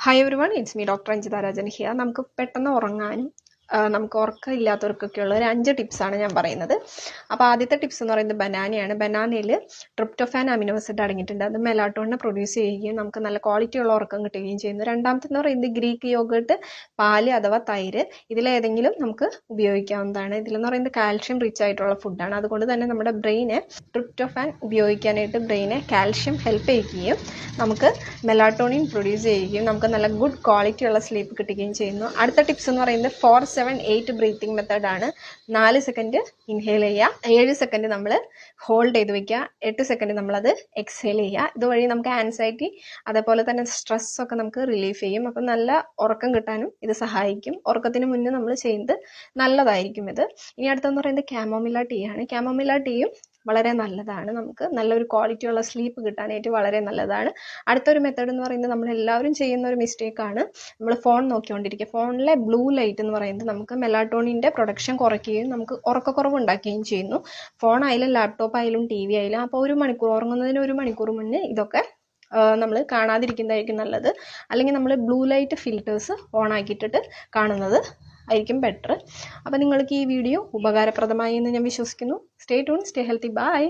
Hi everyone it's me doctor Anjitha Rajan here നമുക്ക് പെട്ടെന്ന് ഉറങ്ങാനും നമുക്ക് ഉറക്കം ഇല്ലാത്തവർക്കൊക്കെയുള്ള ഒരു അഞ്ച് ടിപ്സാണ് ഞാൻ പറയുന്നത്. അപ്പോൾ ആദ്യത്തെ ടിപ്സ് എന്ന് പറയുന്നത് ബനാനയാണ്. ബനാനയിൽ ട്രിപ്റ്റോഫാൻ അമിനോ ആസിഡ് അടങ്ങിയിട്ടുണ്ട്. അത് മെലാട്ടോണിനെ പ്രൊഡ്യൂസ് ചെയ്യുകയും നമുക്ക് നല്ല ക്വാളിറ്റി ഉള്ള ഉറക്കം കിട്ടുകയും ചെയ്യുന്നു. രണ്ടാമത്തെ എന്ന് പറയുന്നത് ഗ്രീക്ക് യോഗേർട്ട് പാൽ അഥവാ തൈര്. ഇതിലേതെങ്കിലും നമുക്ക് ഉപയോഗിക്കാവുന്നതാണ്. ഇതിലെന്ന് പറയുന്നത് കാൽഷ്യം റിച്ച് ആയിട്ടുള്ള ഫുഡാണ് അതുകൊണ്ട് തന്നെ നമ്മുടെ ബ്രെയിനെ ട്രിപ്റ്റോഫാൻ ഉപയോഗിക്കാനായിട്ട് ബ്രെയിനെ കാൽഷ്യം ഹെൽപ്പ് ചെയ്യുകയും നമുക്ക് മെലാട്ടോണിൻ പ്രൊഡ്യൂസ് ചെയ്യുകയും നമുക്ക് നല്ല ഗുഡ് ക്വാളിറ്റി ഉള്ള സ്ലീപ്പ് കിട്ടുകയും ചെയ്യുന്നു. അടുത്ത ടിപ്സ് എന്ന് പറയുന്നത് ഫോർ സെവൻ എയ്റ്റ് ബ്രീത്തിങ് മെത്തേഡാണ് നാല് സെക്കൻഡ് ഇൻഹേൽ ചെയ്യുക. ഏഴ് സെക്കൻഡ് നമ്മൾ ഹോൾഡ് ചെയ്ത് വെക്കുക. എട്ട് സെക്കൻഡ് നമ്മളത് എക്സേൽ ചെയ്യുക. ഇതുവഴി നമുക്ക് ആൻസൈറ്റി അതേപോലെ തന്നെ സ്ട്രെസ് ഒക്കെ നമുക്ക് റിലീഫ് ചെയ്യും. അപ്പം നല്ല ഉറക്കം കിട്ടാനും ഇത് സഹായിക്കും. ഉറക്കത്തിന് മുന്നേ നമ്മൾ ചെയ്യുന്നത് നല്ലതായിരിക്കും ഇത്. ഇനി അടുത്തെന്ന് പറയുന്നത് ക്യാമോമില ടീ ആണ്. ക്യാമോമില ടീയും വളരെ നല്ലതാണ്. നമുക്ക് നല്ലൊരു ക്വാളിറ്റി ഉള്ള സ്ലീപ്പ് കിട്ടാനായിട്ട് വളരെ നല്ലതാണ്. അടുത്തൊരു മെത്തേഡ് എന്ന് പറയുന്നത് നമ്മൾ എല്ലാവരും ചെയ്യുന്ന ഒരു മിസ്റ്റേക്കാണ് നമ്മൾ ഫോൺ നോക്കിക്കൊണ്ടിരിക്കുക. ഫോണിലെ ബ്ലൂ ലൈറ്റ് എന്ന് പറയുന്നത് നമുക്ക് മെലാട്ടോണിന്റെ പ്രൊഡക്ഷൻ കുറയ്ക്കുകയും നമുക്ക് ഉറക്കക്കുറവ് ഉണ്ടാക്കുകയും ചെയ്യുന്നു. ഫോൺ ആയാലും ലാപ്ടോപ്പ് ആയാലും ടി വി ആയാലും അപ്പോൾ ഒരു മണിക്കൂർ ഉറങ്ങുന്നതിന് ഒരു മണിക്കൂർ മുന്നേ ഇതൊക്കെ നമ്മൾ കാണാതിരിക്കുന്നതായിരിക്കും നല്ലത്. അല്ലെങ്കിൽ നമ്മൾ ബ്ലൂ ലൈറ്റ് ഫിൽറ്റേഴ്സ് ഓൺ ആക്കിയിട്ടിട്ട് കാണുന്നത് ആയിരിക്കും ബെറ്റർ അപ്പോൾ നിങ്ങൾക്ക് ഈ വീഡിയോ ഉപകാരപ്രദമായി എന്ന് ഞാൻ വിശ്വസിക്കുന്നു. Stay tune stay healthy bye